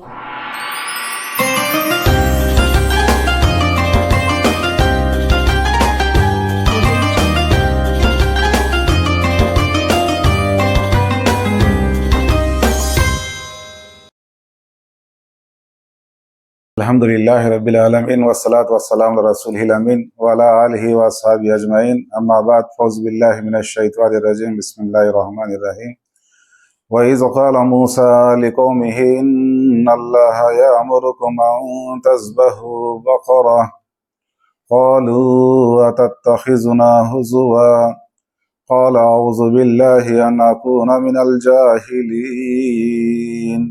الحمد لله رب العالمين والصلاة والسلام على رسوله الأمين وعلى آله وأصحابه أجمعين أما بعد فوز بالله من الشيطان الرجيم بسم الله الرحمن الرحيم وإذ قال موسى لقومه إن الله يأمركم أن تذبحوا بقرة قالوا أتتخذنا هزوا قال أعوذ بالله أن أكون من الجاهلين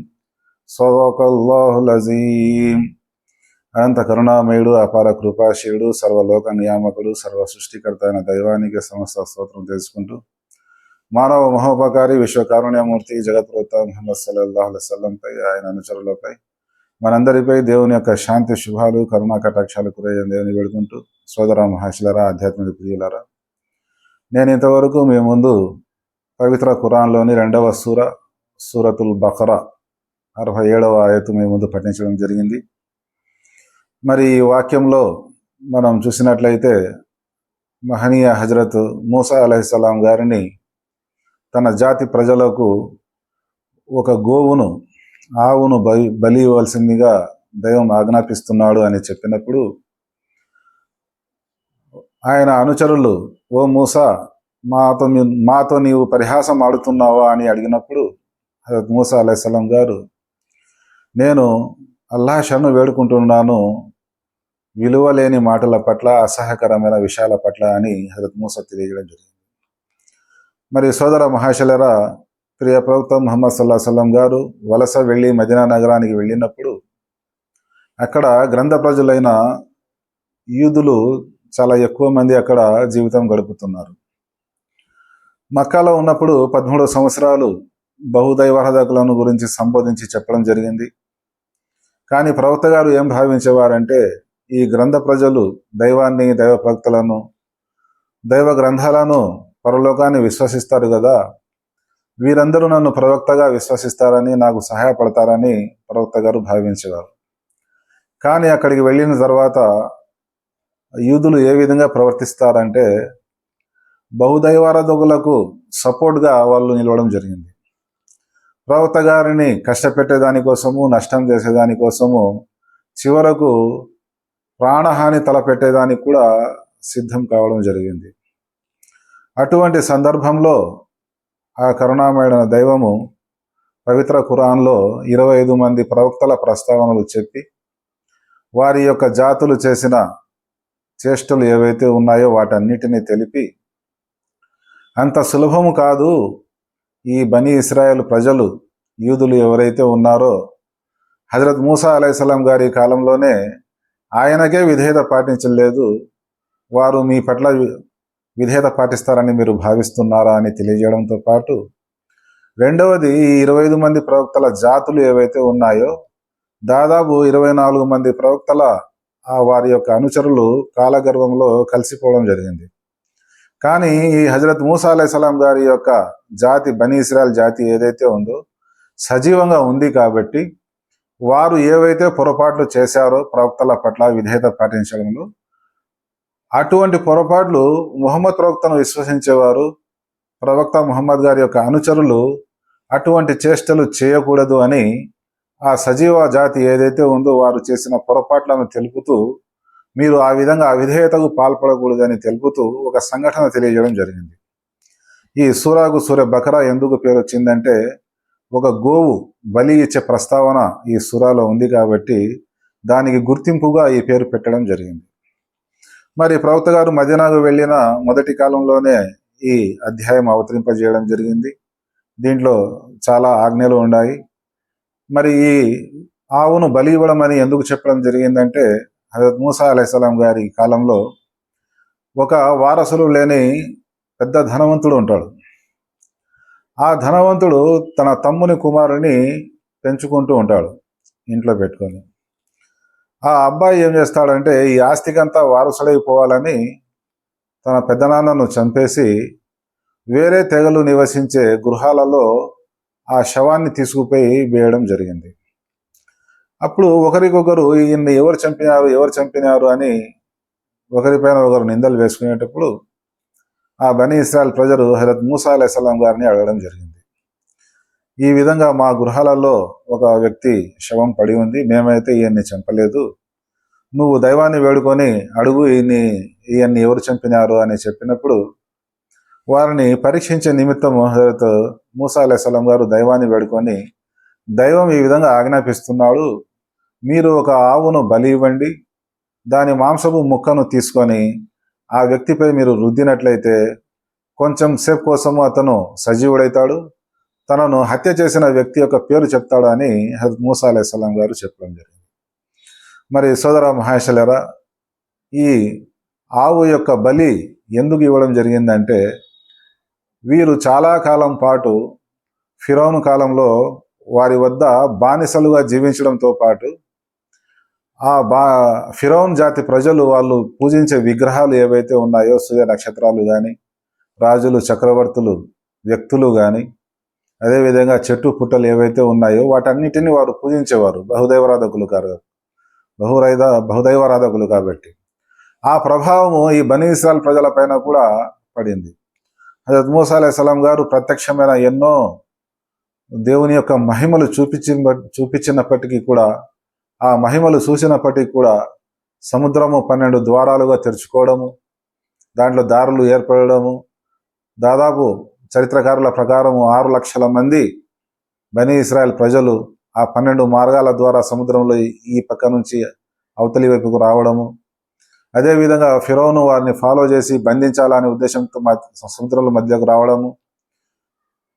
صدق الله العظيم అనంత కరుణామయుడు అపార కృపాశయుడు సర్వలోక నియామకుడు సర్వ సృష్టికర్త అయిన దైవానికి సమస్త స్తోత్రం తెలుసుకుంటూ మానవ మహోపకారి విశ్వకారుణ్యమూర్తి జగత్ప్రత మహమ్మద్ సల్లల్లాహు అలైహి ఆయన అనుచరులపై మనందరిపై దేవుని యొక్క శాంతి శుభాలు కరుణా కటాక్షాలు కురయ్యని దేవుని వేడుకుంటూ సోదర మహర్షులరా ఆధ్యాత్మిక ప్రియులరా నేను ఇంతవరకు మీ ముందు పవిత్ర ఖురాన్లోని రెండవ సూర సూరతుల్ బకరా అరవై ఏడవ ఆయతు మీ ముందు పఠించడం జరిగింది. మరి ఈ వాక్యంలో మనం చూసినట్లయితే మహనీయ హజరత్ మూసా అలహిస్సలాం గారిని తన జాతి ప్రజలకు ఒక గోవును ఆవును బలి బలి ఇవ్వాల్సిందిగా దైవం ఆజ్ఞాపిస్తున్నాడు అని చెప్పినప్పుడు ఆయన అనుచరులు ఓ మూసా మాతో మాతో నీవు పరిహాసం ఆడుతున్నావా? అని అడిగినప్పుడు హజరత్ మూసా అలైహిస్సలాం గారు నేను అల్లాహ్ షన్ను వేడుకుంటున్నాను విలువ లేని మాటల పట్ల అసహ్యకరమైన విషయాల పట్ల అని హజరత్ మూస తెలియజేయడం జరిగింది. మరి సోదర మహాశలరా ప్రియ ప్రవక్త ముహమ్మద్ సల్లా సల్లం గారు వలస వెళ్ళి మదీనా నగరానికి వెళ్ళినప్పుడు అక్కడ గ్రంథ ప్రజలైన యూదులు చాలా ఎక్కువ మంది అక్కడ జీవితం గడుపుతున్నారు. మక్కాలో ఉన్నప్పుడు పదమూడు సంవత్సరాలు బహుదైవారాధకులను గురించి సంబోధించి చెప్పడం జరిగింది. కానీ ప్రవక్త గారు ఏం భావించేవారంటే ఈ గ్రంథ ప్రజలు దైవాన్ని దైవ ప్రవక్తలను దైవ గ్రంథాలను పరలోకాన్ని విశ్వసిస్తారు కదా? వీరందరూ నన్ను ప్రవక్తగా విశ్వసిస్తారని నాకు సహాయపడతారని ప్రవక్త గారు భావించేవారు. కానీ అక్కడికి వెళ్ళిన తర్వాత యూదులు ఏ విధంగా ప్రవర్తిస్తారంటే బహుదైవారాధకులకు సపోర్ట్గా వాళ్ళు నిలవడం జరిగింది. ప్రవక్త గారిని కష్టపెట్టేదానికోసము నష్టం చేసేదానికోసము చివరకు ప్రాణహాని తలపెట్టేదానికి కూడా సిద్ధం కావడం జరిగింది. అటువంటి సందర్భంలో ఆ కరుణామయుడైన దైవము పవిత్ర ఖురాన్లో ఇరవై ఐదు మంది ప్రవక్తల ప్రస్తావనలు చెప్పి వారి యొక్క జాతులు చేసిన చేష్టలు ఏవైతే ఉన్నాయో వాటన్నిటినీ తెలిపి అంత సులభము కాదు ఈ బనీ ఇస్రాయల్ ప్రజలు యూదులు ఎవరైతే ఉన్నారో హజరత్ మూసా అలైహిస్సలాం గారి కాలంలోనే ఆయనకే విధేయత పాటించలేదు వారు మీ పట్ల విధేయత పాటిస్తారని మీరు భావిస్తున్నారా అని తెలియజేయడంతో పాటు రెండవది ఈ ఇరవై ఐదు మంది ప్రవక్తల జాతులు ఏవైతే ఉన్నాయో దాదాపు ఇరవై నాలుగు మంది ప్రవక్తల వారి యొక్క అనుచరులు కాలగర్భంలో కలిసిపోవడం జరిగింది. కానీ ఈ హజరత్ మూసా అలైహిస్సలాం గారి యొక్క జాతి బనీ ఇస్రాయల్ జాతి ఏదైతే ఉందో సజీవంగా ఉంది కాబట్టి వారు ఏవైతే పొరపాట్లు చేశారో ప్రవక్తల పట్ల విధేయత పాటించడంలో అటువంటి పొరపాట్లు ముహమ్మద్ ప్రవక్తను విశ్వసించేవారు. ప్రవక్త ముహమ్మద్ గారి యొక్క అనుచరులు అటువంటి చేష్టలు చేయకూడదు అని ఆ సజీవ జాతి ఏదైతే ఉందో వారు చేసిన పొరపాట్లను తెలుపుతూ మీరు ఆ విధంగా అవిధేయతకు పాల్పడకూడదని తెలుపుతూ ఒక సంఘటన తెలియజేయడం జరిగింది. ఈ సూరాకు సూర్య బకరా ఎందుకు పేరు వచ్చిందంటే ఒక గోవు బలి ఇచ్చే ప్రస్తావన ఈ సూరాలో ఉంది కాబట్టి దానికి గుర్తింపుగా ఈ పేరు పెట్టడం జరిగింది. మరి ప్రవక్త గారు మదీనాకు వెళ్ళిన మొదటి కాలంలోనే ఈ అధ్యాయం అవతరింపజేయడం జరిగింది. దీంట్లో చాలా ఆజ్ఞలు ఉన్నాయి. మరి ఈ ఆవును బలి ఇవ్వడం అని ఎందుకు చెప్పడం జరిగిందంటే హజరత్ మూసా అలైహిస్సలాం గారి కాలంలో ఒక వారసులు లేని పెద్ద ధనవంతుడు ఉంటాడు. ఆ ధనవంతుడు తన తమ్ముని కుమారుని పెంచుకుంటూ ఉంటాడు ఇంట్లో పెట్టుకొని. ఆ అబ్బాయి ఏం చేస్తాడంటే ఈ ఆస్తికంతా వారసుడైపోవాలని తన పెద్దనాన్నను చంపేసి వేరే తెగలు నివసించే గృహాలలో ఆ శవాన్ని తీసుకుపోయి వేయడం జరిగింది. అప్పుడు ఒకరికొకరు ఈయన్ని ఎవరు చంపినారు? ఎవరు చంపినారు? అని ఒకరిపైన ఒకరు నిందలు వేసుకునేటప్పుడు ఆ బనీ ఇస్రాయల్ ప్రజలు హజరత్ మూసా అలైహిస్సలాం గారిని అడగడం జరిగింది. ఈ విధంగా మా గృహాలలో ఒక వ్యక్తి శవం పడి ఉంది. మేమైతే ఈయన్ని చంపలేదు. నువ్వు దైవాన్ని వేడుకొని అడుగు ఈయన్ని ఈయన్ని ఎవరు చంపినారు అని చెప్పినప్పుడు వారిని పరీక్షించే నిమిత్తం హజరత్ మూసా గారు దైవాన్ని వేడుకొని దైవం ఈ విధంగా ఆజ్ఞాపిస్తున్నాడు. మీరు ఒక ఆవును బలి ఇవ్వండి. దాని మాంసపు ముక్కను తీసుకొని ఆ వ్యక్తిపై మీరు రుద్దినట్లయితే కొంచెం సేపు కోసము అతను సజీవుడైతాడు. తనను హత్య చేసిన వ్యక్తి యొక్క పేరు చెప్తాడు అని హజరత్ మూసా అలైస్లాం గారు చెప్పడం జరిగింది. మరి సోదర మహేశ్వలరా ఈ ఆవు యొక్క బలి ఎందుకు ఇవ్వడం జరిగిందంటే వీరు చాలా కాలం పాటు ఫిరోను కాలంలో వారి వద్ద బానిసలుగా జీవించడంతో పాటు ఆ బా ఫిరోన్ జాతి ప్రజలు వాళ్ళు పూజించే విగ్రహాలు ఏవైతే ఉన్నాయో సూర్య నక్షత్రాలు కానీ రాజులు చక్రవర్తులు వ్యక్తులు కానీ అదేవిధంగా చెట్టు పుట్టలు ఏవైతే ఉన్నాయో వాటన్నిటిని వారు పూజించేవారు బహుదైవరాధకులు కారు బహురైద బహుదైవరాధకులు కాబట్టి. ఆ ప్రభావము ఈ బనీ ఇస్రాయల్ ప్రజల పైన కూడా పడింది. హజరత్ మూసా అలైహిస్సలాం గారు ప్రత్యక్షమైన ఎన్నో దేవుని యొక్క మహిమలు చూపించి చూపించినప్పటికీ కూడా ఆ మహిమలు చూసినప్పటికీ కూడా సముద్రము పన్నెండు ద్వారాలుగా తెరుచుకోవడము దాంట్లో దారులు ఏర్పడము దాదాపు చరిత్రకారుల ప్రకారం ఆరు లక్షల మంది బనీ ఇస్రాయల్ ప్రజలు ఆ పన్నెండు మార్గాల ద్వారా సముద్రంలో ఈ- పక్క నుంచి అవతలి వైపుకు రావడము. అదేవిధంగా ఫిరోను వారిని ఫాలో చేసి బంధించాలనే ఉద్దేశంతో సముద్రంలో మధ్యకు రావడము.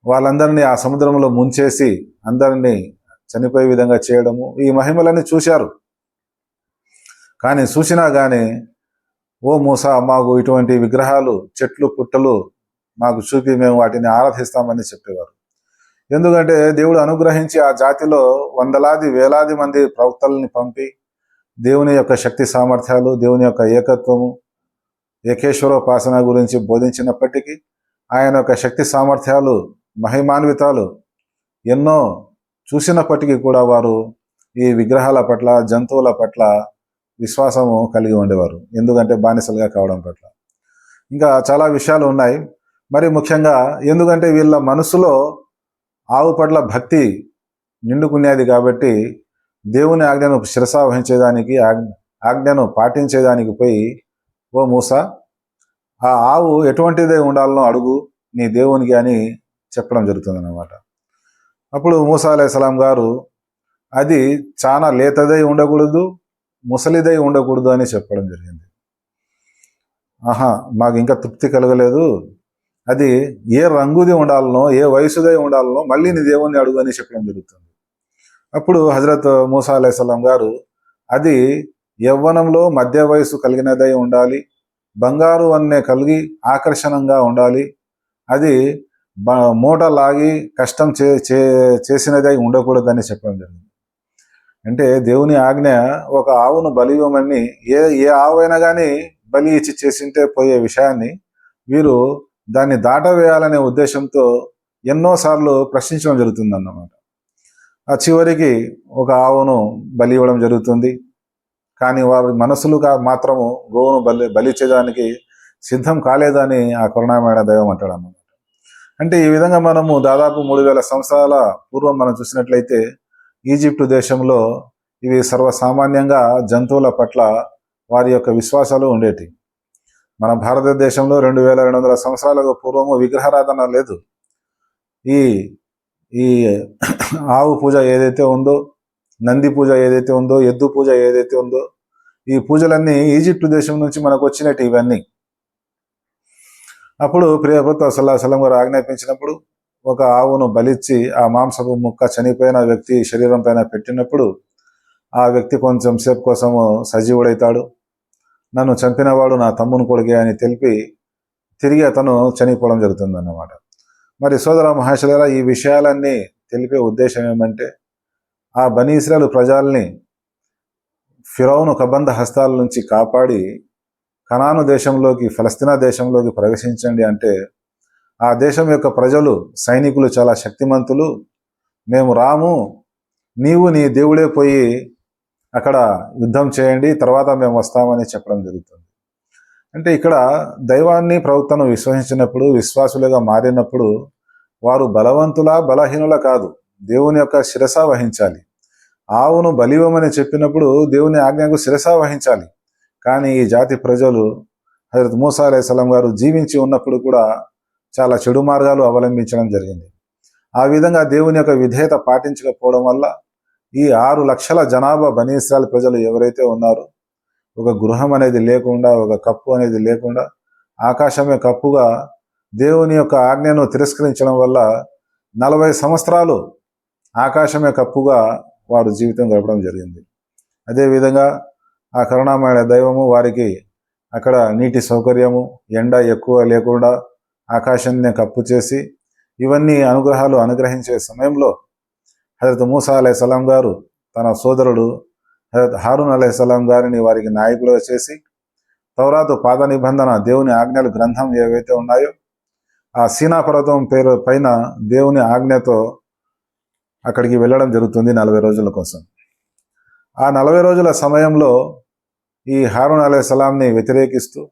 వాళ్ళందరినీ ఆ సముద్రంలో ముంచేసి అందరినీ చనిపోయే విధంగా చేయడము. ఈ మహిమలన్నీ చూశారు. కానీ చూసినా కానీ ఓ మూసా మాకు ఇటువంటి విగ్రహాలు చెట్లు పుట్టలు మాకు చూపి మేము వాటిని ఆరాధిస్తామని చెప్పేవారు. ఎందుకంటే దేవుడు అనుగ్రహించి ఆ జాతిలో వందలాది వేలాది మంది ప్రవక్తలని పంపి దేవుని యొక్క శక్తి సామర్థ్యాలు దేవుని యొక్క ఏకత్వము ఏకేశ్వరోపాసన గురించి బోధించినప్పటికీ ఆయన యొక్క శక్తి సామర్థ్యాలు మహిమాన్వితాలు ఎన్నో చూసినప్పటికీ కూడా వారు ఈ విగ్రహాల పట్ల జంతువుల పట్ల విశ్వాసము కలిగి ఉండేవారు. ఎందుకంటే బానిసలుగా కావడం పట్ల. ఇంకా చాలా విషయాలు ఉన్నాయి. మరి ముఖ్యంగా ఎందుకంటే వీళ్ళ మనసులో ఆవు పట్ల భక్తి నిండుకునేది కాబట్టి దేవుని ఆజ్ఞను శిరసా వహించేదానికి ఆజ్ఞ ఆజ్ఞను పాటించేదానికి పోయి ఓ మూస ఆ ఆవు ఎటువంటిదే ఉండాలనో అడుగు నీ దేవునికి అని చెప్పడం జరుగుతుంది అన్నమాట అప్పుడు మూసా అలైహిస్సలాం గారు అది చాలా లేతదై ఉండకూడదు ముసలిదై ఉండకూడదు అని చెప్పడం జరిగింది. ఆహా మాకు ఇంకా తృప్తి కలగలేదు అది ఏ రంగుది ఉండాలనో ఏ వయసుదై ఉండాలనో మళ్ళీ నీ దేవుణ్ణి అడుగు అని చెప్పడం జరుగుతుంది. అప్పుడు హజరత్ మూసా అలైహిస్సలాం గారు అది యవ్వనంలో మధ్య వయసు కలిగినదై ఉండాలి బంగారు అన్నే కలిగి ఆకర్షణంగా ఉండాలి అది బ- మూట లాగి కష్టం చే చే- చేసినదై ఉండకూడదని చెప్పడం జరిగింది. అంటే దేవుని ఆజ్ఞ ఒక ఆవును బలి ఇవ్వమని ఏ ఏ ఆవైనా కానీ బలి ఇచ్చి చేసింటే పోయే విషయాన్ని వీరు దాన్ని దాటవేయాలనే ఉద్దేశంతో ఎన్నోసార్లు ప్రశ్నించడం జరుగుతుంది అన్నమాట ఆ చివరికి ఒక ఆవును బలి ఇవ్వడం జరుగుతుంది. కానీ వారి మనసులుగా మాత్రము గోవును బలి బలిచ్చేదానికి సిద్ధం కాలేదని ఆ కరుణామైన దైవం అంటాడు అన్నమాట అంటే ఈ విధంగా మనము దాదాపు మూడు వేల సంవత్సరాల పూర్వం మనం చూసినట్లయితే ఈజిప్టు దేశంలో ఇవి సర్వసామాన్యంగా జంతువుల పట్ల వారి యొక్క విశ్వాసాలు ఉండేటివి. మన భారతదేశంలో రెండు వేల రెండు వందల సంవత్సరాలకు పూర్వము విగ్రహారాధన లేదు. ఈ ఈ ఆవు పూజ ఏదైతే ఉందో నంది పూజ ఏదైతే ఉందో ఎద్దు పూజ ఏదైతే ఉందో ఈ పూజలన్నీ ఈజిప్టు దేశం నుంచి మనకు వచ్చినట్టు ఇవన్నీ. అప్పుడు ప్రియభృత సల్లాహలం గారు ఆజ్ఞాపించినప్పుడు ఒక ఆవును బలిచ్చి ఆ మాంసపు ముక్క చనిపోయిన వ్యక్తి శరీరం పైన పెట్టినప్పుడు ఆ వ్యక్తి కొంచెం సేపు కోసము సజీవుడైతాడు. నన్ను చంపినవాడు నా తమ్ముని కొడుకే అని తెలిపి తిరిగి అతను చనిపోవడం జరుగుతుంది అన్నమాట మరి సోదర మహేశ్వర ఈ విషయాలన్నీ తెలిపే ఉద్దేశం ఏమంటే ఆ బనీ ప్రజల్ని ఫిరౌను కబంధ హస్తాల నుంచి కాపాడి కనాను దేశంలోకి ఫలస్తీనా దేశంలోకి ప్రవేశించండి అంటే ఆ దేశం యొక్క ప్రజలు సైనికులు చాలా శక్తిమంతులు. మేము రాము నీవు నీ దేవుడే పోయి అక్కడ యుద్ధం చేయండి తర్వాత మేము వస్తామని చెప్పడం జరుగుతుంది. అంటే ఇక్కడ దైవాన్ని ప్రవక్తను విశ్వసించినప్పుడు విశ్వాసులుగా మారినప్పుడు వారు బలవంతుల బలహీనుల కాదు. దేవుని యొక్క శిరస వహించాలి. ఆవును బలివమని చెప్పినప్పుడు దేవుని ఆజ్ఞకు శిరస వహించాలి. కానీ ఈ జాతి ప్రజలు హజరత్ మూసా అలైహిస్సలాం గారు జీవించి ఉన్నప్పుడు కూడా చాలా చెడు మార్గాలు అవలంబించడం జరిగింది. ఆ విధంగా దేవుని యొక్క విధేయత పాటించకపోవడం వల్ల ఈ ఆరు లక్షల జనాభా బనీస్రాల్ ప్రజలు ఎవరైతే ఉన్నారో ఒక గృహం అనేది లేకుండా ఒక కప్పు అనేది లేకుండా ఆకాశమే కప్పుగా దేవుని యొక్క ఆజ్ఞను తిరస్కరించడం వల్ల నలభై సంవత్సరాలు ఆకాశమే కప్పుగా వారు జీవితం గడపడం జరిగింది. అదేవిధంగా ఆ కరుణామయ దైవము వారికి అక్కడ నీటి సౌకర్యము ఎండ ఎక్కువ లేకుండా ఆకాశాన్ని కప్పు చేసి ఇవన్నీ అనుగ్రహాలు అనుగ్రహించే సమయంలో హజరత్ మూసా అలై సలాం గారు తన సోదరుడు హజరత్ హారూన్ అలై సలాం గారిని వారికి నాయకులుగా చేసి తౌరాతు పాద నిబంధన దేవుని ఆజ్ఞలు గ్రంథం ఏవైతే ఉన్నాయో ఆ సీనా పర్వతం పేరు పైన దేవుని ఆజ్ఞతో అక్కడికి వెళ్ళడం జరుగుతుంది నలభై రోజుల కోసం. ఆ నలభై రోజుల సమయంలో ఈ హారూన్ అలై సలాంని వ్యతిరేకిస్తూ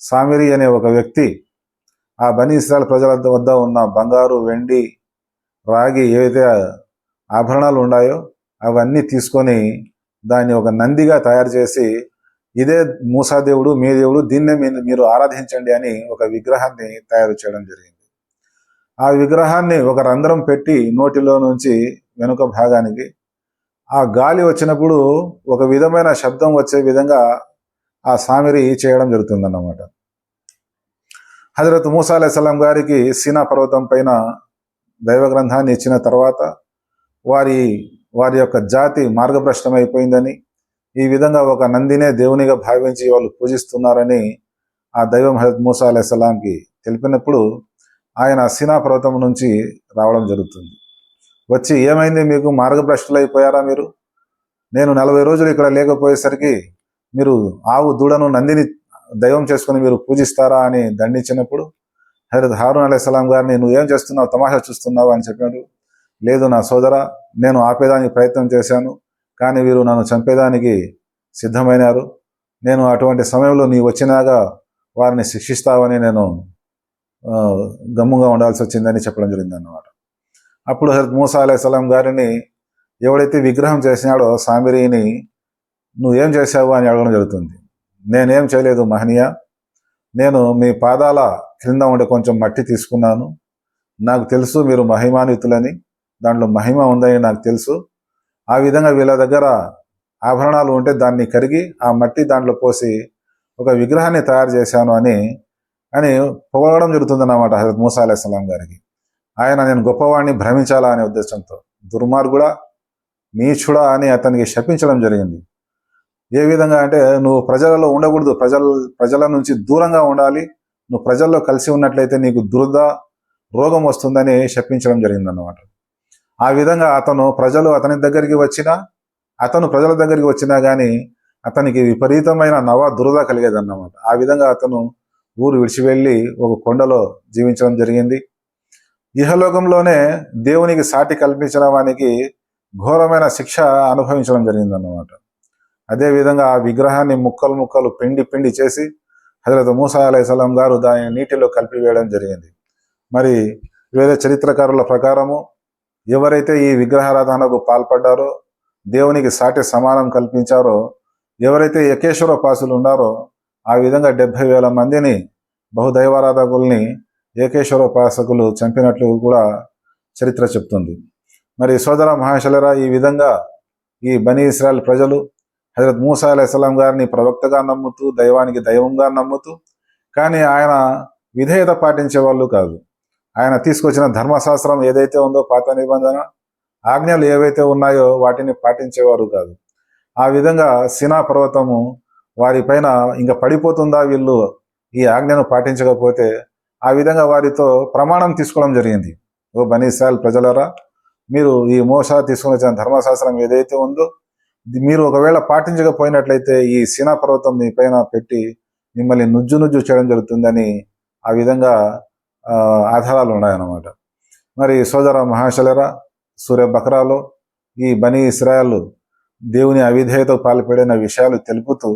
సామిరి అనే ఒక వ్యక్తి ఆ బనీ ఇస్రాయల్ ప్రజల వద్ద ఉన్న బంగారు వెండి రాగి ఏవైతే ఆభరణాలు ఉన్నాయో అవన్నీ తీసుకొని దాన్ని ఒక నందిగా తయారు చేసి ఇదే మూసా దేవుడు మీ దేవుడు దీన్నే మీరు ఆరాధించండి అని ఒక విగ్రహాన్ని తయారు చేయడం జరిగింది. ఆ విగ్రహాన్ని ఒక రంధ్రం పెట్టి నోటిలో నుంచి వెనుక భాగానికి ఆ గాలి వచ్చినప్పుడు ఒక విధమైన శబ్దం వచ్చే విధంగా ఆ సామిరి చేయడం జరుగుతుందన్నమాట. హజరత్ మూసా అలైస్లాం గారికి సీనా పర్వతం పైన దైవ గ్రంథాన్ని ఇచ్చిన తర్వాత వారి వారి యొక్క జాతి మార్గభ్రష్టమైపోయిందని ఈ విధంగా ఒక నందినే దేవునిగా భావించి వాళ్ళు పూజిస్తున్నారని ఆ దైవం హజరత్ మూసా అలైహిస్సలాంకి తెలిపినప్పుడు ఆయన సీనా పర్వతం నుంచి రావడం జరుగుతుంది. వచ్చి ఏమైంది మీకు? మార్గభ్రష్టులు అయిపోయారా మీరు? నేను నలభై రోజులు ఇక్కడ లేకపోయేసరికి మీరు ఆవు దూడను నందిని దైవం చేసుకుని మీరు పూజిస్తారా అని దండించినప్పుడు హజరత్ హారూన్ అలైహిస్సలాం గారిని నువ్వు ఏం చేస్తున్నావు? తమాషా చూస్తున్నావు? అని చెప్పినప్పుడు లేదు నా సోదర నేను ఆపేదానికి ప్రయత్నం చేశాను కానీ వీరు నన్ను చంపేదానికి సిద్ధమైనారు. నేను అటువంటి సమయంలో నీ వచ్చినాగా వారిని శిక్షిస్తావని నేను గమ్ముగా ఉండాల్సి వచ్చిందని చెప్పడం జరిగింది అన్నమాట అప్పుడు హజరత్ మూసా అలైహిస్సలాం గారిని ఎవడైతే విగ్రహం చేసినాడో సామిరిని నువ్వేం చేశావు? అని అడగడం జరుగుతుంది. నేనేం చేయలేదు మహనీయ. నేను మీ పాదాల క్రింద ఉండే కొంచెం మట్టి తీసుకున్నాను. నాకు తెలుసు మీరు మహిమాన్వితులని. దాంట్లో మహిమ ఉందని నాకు తెలుసు. ఆ విధంగా వీళ్ళ దగ్గర ఆభరణాలు ఉంటే దాన్ని కరిగి ఆ మట్టి దాంట్లో పోసి ఒక విగ్రహాన్ని తయారు చేశాను అని అని పొగడడం జరుగుతుందన్నమాట హజరత్ మూసా అలైహిస్సలాం గారికి. ఆయన నేను గొప్పవాడిని భ్రమించాలా అనే ఉద్దేశంతో దుర్మార్గుడా నీచుడా అని అతనికి శపించడం జరిగింది. ఏ విధంగా అంటే నువ్వు ప్రజలలో ఉండకూడదు ప్రజల ప్రజల నుంచి దూరంగా ఉండాలి నువ్వు ప్రజల్లో కలిసి ఉన్నట్లయితే నీకు దురద రోగం వస్తుందని శపించడం జరిగిందన్నమాట. ఆ విధంగా అతను ప్రజలు అతని దగ్గరికి వచ్చినా అతను ప్రజల దగ్గరికి వచ్చినా కానీ అతనికి విపరీతమైన నవ దురద కలిగేదన్నమాట. ఆ విధంగా అతను ఊరు విడిచి వెళ్ళి ఒక కొండలో జీవించడం జరిగింది. ఇహలోకంలోనే దేవునికి సాటి కల్పించిన వానికి ఘోరమైన శిక్ష అనుభవించడం జరిగిందన్నమాట. అదేవిధంగా ఆ విగ్రహాన్ని ముక్కలు ముక్కలు పిండి పిండి చేసి హజరత్ మూసా అలైహిస్సలాం గారు దానిని నీటిలో కలిపివేయడం జరిగింది. మరి వేరే చరిత్రకారుల ప్రకారము ఎవరైతే ఈ విగ్రహారాధనకు పాల్పడ్డారో దేవునికి సాటి సమానం కల్పించారో ఎవరైతే యకేశ్వర పాసులు ఉన్నారో ఆ విధంగా డెబ్భై వేల మందిని బహుదైవారాధకుల్ని ఏకేశ్వర ఉపాసకులు చంపినట్లు కూడా చరిత్ర చెప్తుంది. మరి సోదర మహాశలరా ఈ విధంగా ఈ బనీ ఇస్రాయల్ ప్రజలు హజరత్ మూసా అలైస్లాం గారిని ప్రవక్తగా నమ్ముతూ దైవానికి దైవంగా నమ్ముతూ కానీ ఆయన విధేయత పాటించే వాళ్ళు కాదు. ఆయన తీసుకొచ్చిన ధర్మశాస్త్రం ఏదైతే ఉందో పాత నిబంధన ఆజ్ఞలు ఏవైతే ఉన్నాయో వాటిని పాటించేవారు కాదు. ఆ విధంగా సినా పర్వతము వారిపైన ఇంకా పడిపోతుందా వీళ్ళు ఈ ఆజ్ఞను పాటించకపోతే ఆ విధంగా వారితో ప్రమాణం తీసుకోవడం జరిగింది. ఓ బనీసాల్ ప్రజలరా మీరు ఈ మోస తీసుకుని వచ్చిన ధర్మశాస్త్రం ఏదైతే ఉందో మీరు ఒకవేళ పాటించకపోయినట్లయితే ఈ సినా పర్వతం మీ పైన పెట్టి మిమ్మల్ని నుజ్జు నుజ్జు చేయడం జరుగుతుందని ఆ విధంగా ఆధారాలు ఉన్నాయన్నమాట. మరి సోదర మహాశలరా సూర్య బక్రాలో ఈ బనీ ఇస్రాయల్ దేవుని అవిధేయతకు పాల్పడిన విషయాలు తెలుపుతూ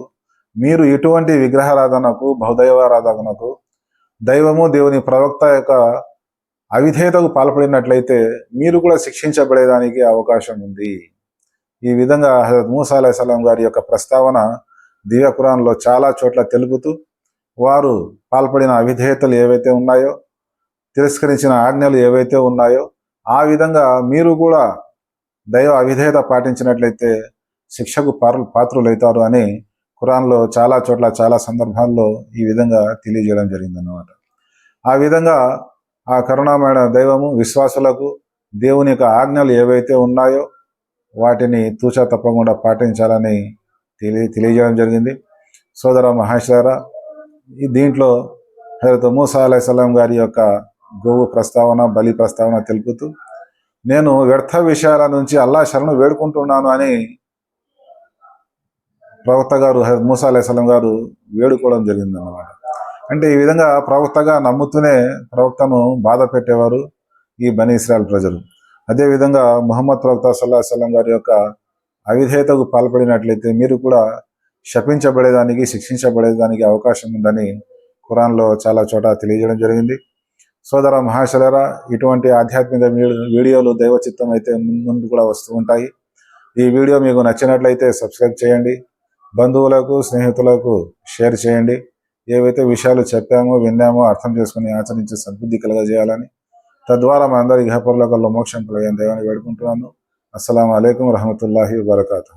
మీరు ఇటువంటి విగ్రహారాధనకు బహుదైవారాధనకు దైవము దేవుని ప్రవక్త యొక్క అవిధేయతకు పాల్పడినట్లయితే మీరు కూడా శిక్షించబడేదానికి అవకాశం ఉంది. ఈ విధంగా హజరత్ మూసా అలైహిస్సలాం గారి యొక్క ప్రస్తావన దివ్య ఖురాన్లో చాలా చోట్ల తెలుపుతూ వారు పాల్పడిన అవిధేయతలు ఏవైతే ఉన్నాయో తిరస్కరించిన ఆజ్ఞలు ఏవైతే ఉన్నాయో ఆ విధంగా మీరు కూడా దైవ అవిధేయత పాటించినట్లయితే శిక్షకు పాత్రలు పాత్రులవుతారు అని ఖురాన్లో చాలా చోట్ల చాలా సందర్భాల్లో ఈ విధంగా తెలియజేయడం జరిగిందన్నమాట. ఆ విధంగా ఆ కరుణామైన దైవము విశ్వాసులకు దేవుని యొక్క ఆజ్ఞలు ఏవైతే ఉన్నాయో వాటిని తూచా తప్పకుండా పాటించాలని తెలియ తెలియజేయడం జరిగింది. సోదర మహేశ్వర ఈ దీంట్లో హజరత్ మూసా అలైహిస్సలాం గారి యొక్క గోవు ప్రస్తావన బలి ప్రస్తావన తెలుపుతూ నేను వ్యర్థ విషయాల నుంచి అల్లా శరణు వేడుకుంటున్నాను అని ప్రవక్త గారు మూసా అలైహిస్సలాం గారు వేడుకోవడం జరిగింది అన్నమాట అంటే ఈ విధంగా ప్రవక్తగా నమ్ముతూనే ప్రవక్తను బాధ పెట్టేవారు ఈ బనీ ఇస్రాయల్ ప్రజలు. అదేవిధంగా ముహమ్మద్ ప్రవక్త సల్లా సలం గారి యొక్క అవిధేయతకు పాల్పడినట్లయితే మీరు కూడా శపించబడేదానికి శిక్షించబడేదానికి అవకాశం ఉందని ఖురాన్లో చాలా చోట తెలియజేయడం జరిగింది. సోదర మహాశలరా ఇటువంటి ఆధ్యాత్మిక వీడియోలు దైవ చిత్తం అయితే ముందు కూడా వస్తూ ఉంటాయి. ఈ వీడియో మీకు నచ్చినట్లయితే సబ్స్క్రైబ్ చేయండి. బంధువులకు స్నేహితులకు షేర్ చేయండి. ఏవైతే విషయాలు చెప్పామో విన్నామో అర్థం చేసుకుని ఆచరించి సద్బుద్ధి కలగజేయాలని. తద్వారా మనందరి అందరి మోక్షం కలిగిన దేవాన్ని వేడుకుంటున్నాను. అస్సలం అయికం వరహమతుల్లాహి వబర్కాతు